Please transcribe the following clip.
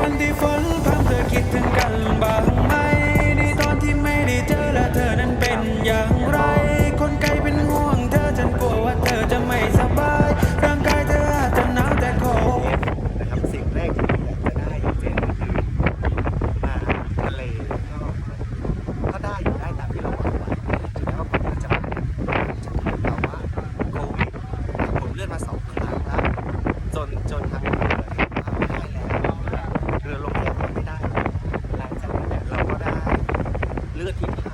วันที่ฝนพรำเธอคิดถึงกันบ้างไหมในตอนที่ไม่ได้เจอและเธอนั้นเป็นอย่างไร คนไกลเป็นห่วงเธอฉันกลัวว่าเธอจะไม่สบายร่างกายเธออาจจะหนาวแต่คอนะครับสิ่งแรกที่ผมอยากจะได้อย่างเช่นก็คือมาทะเลก็ถ้าได้อยู่ได้ตามที่เราหวังไว้แล้วผมก็จะจะมีภาวะโควิดผมเลื่อนมาสองครั้งแล้วจนจนทาง looking.